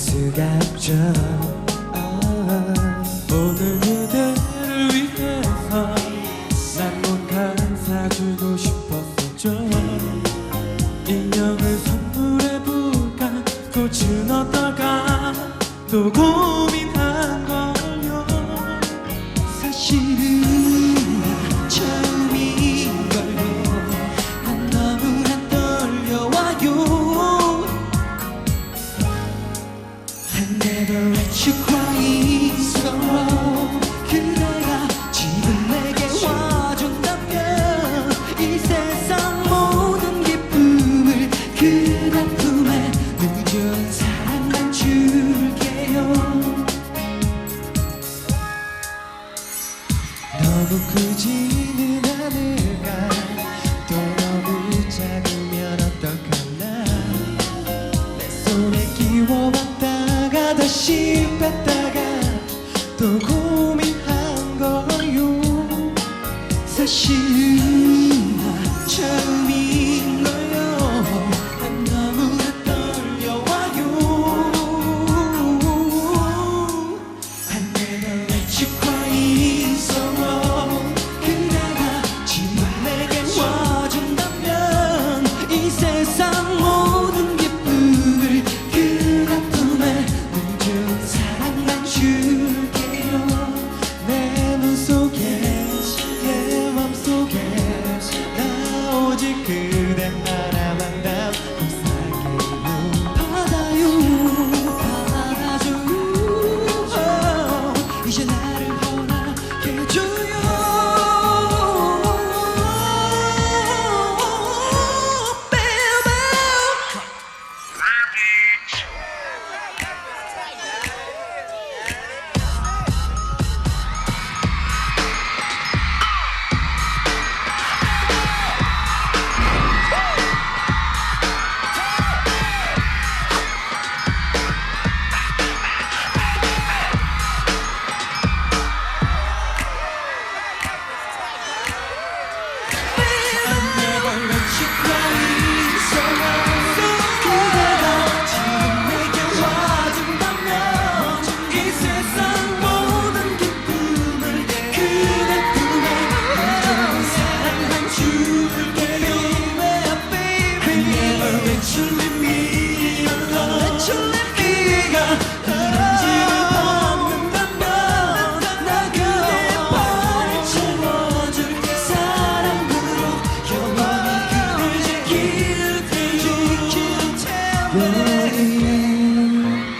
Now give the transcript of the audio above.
수갑죠. 오늘 그대를 위해서 난 뭔가 사주고 싶었었죠. 인형을 선물해볼까? 꽃은 어떨까? 또 고. 그대 품에 늦은 사랑만 줄게요. 너무 크지는 않을까? 또 너무 작으면 어떡하나? 내 손에 끼워왔다가 다시 뺐다가 또 고민한 거요. 사실